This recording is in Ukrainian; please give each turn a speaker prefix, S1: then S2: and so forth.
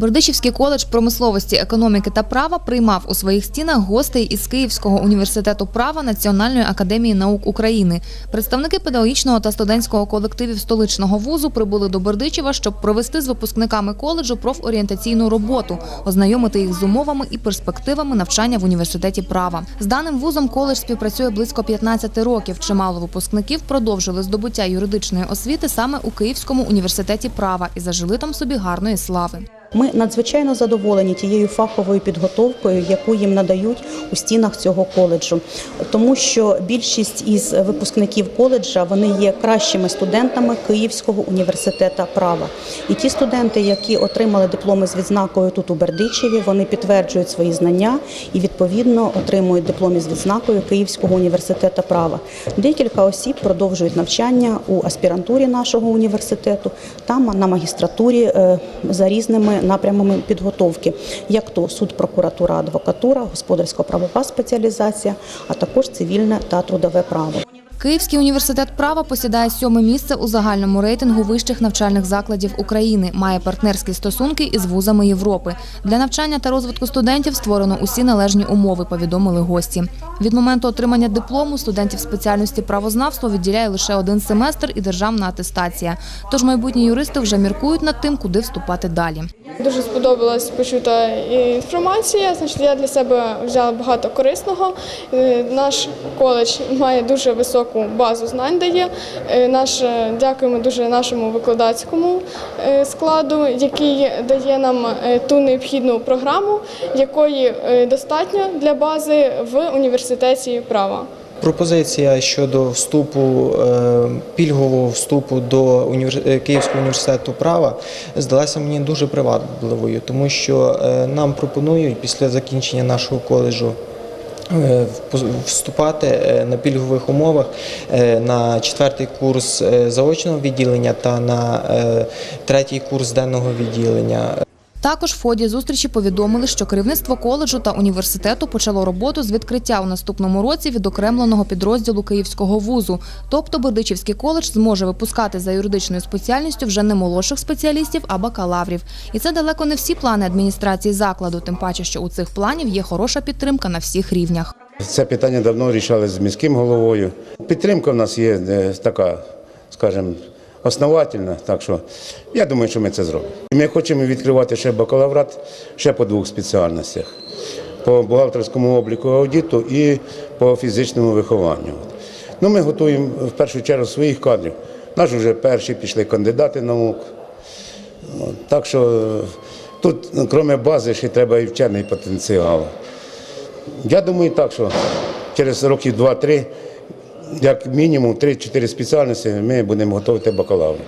S1: Бердичівський коледж промисловості, економіки та права приймав у своїх стінах гостей із Київського університету права Національної академії наук України. Представники педагогічного та студентського колективів столичного вузу прибули до Бердичева, щоб провести з випускниками коледжу профорієнтаційну роботу, ознайомити їх з умовами і перспективами навчання в університеті права. З даним вузом коледж співпрацює близько 15 років. Чимало випускників продовжили здобуття юридичної освіти саме у Київському університеті права і зажили там собі гарної слави.
S2: Ми надзвичайно задоволені тією фаховою підготовкою, яку їм надають у стінах цього коледжу, тому що більшість із випускників коледжа вони є кращими студентами Київського університету права. І ті студенти, які отримали дипломи з відзнакою тут у Бердичеві, вони підтверджують свої знання і відповідно отримують дипломи з відзнакою Київського університету права. Декілька осіб продовжують навчання у аспірантурі нашого університету, там на магістратурі е, за різними напрямами підготовки, як то суд, прокуратура, адвокатура, господарсько-правова спеціалізація, а також цивільне та трудове право.
S1: Київський університет права посідає сьоме місце у загальному рейтингу вищих навчальних закладів України. Має партнерські стосунки із вузами Європи. Для навчання та розвитку студентів створено усі належні умови, повідомили гості. Від моменту отримання диплому студентів спеціальності правознавство відділяє лише один семестр і державна атестація. Тож майбутні юристи вже міркують над тим, куди вступати далі.
S3: Дуже сподобалась почута інформація. Значить, я для себе взяла багато корисного. Е, Наш коледж має дуже високу базу знань. Дає Е, наш е, дякуємо дуже нашому викладацькому е, складу, який дає нам ту необхідну програму, якої достатньо для бази в університеті права.
S4: Пропозиція щодо вступу пільгового вступу до Київського університету права здалася мені дуже привабливою, тому що нам пропонують після закінчення нашого коледжу. Е, Вступати е, на пільгових умовах е, на четвертий курс заочного відділення та на третій курс денного відділення.
S1: Також в ході зустрічі повідомили, що керівництво коледжу та університету почало роботу з відкриття у наступному році відокремленого підрозділу Київського вузу. Тобто Бердичівський коледж зможе випускати за юридичною спеціальністю вже не молодших спеціалістів, а бакалаврів. І це далеко не всі плани адміністрації закладу, тим паче, що у цих планів є хороша підтримка на всіх рівнях.
S5: Це питання давно рішали з міським головою. Підтримка в нас є е, така, скажімо, основательна. Так що я думаю, що ми це зробимо. Ми хочемо відкривати ще бакалаврат ще по двох спеціальностях: по бухгалтерському обліку аудиту і по фізичному вихованню. Ну, ми готуємо в першу чергу своїх кадрів. Наші вже перші пішли кандидати наук. Так що тут, ну, крім бази, ще треба і вчений потенціал. Я думаю так, що через років 2-3, як мінімум 3-4 спеціальності, ми будемо готувати бакалаври.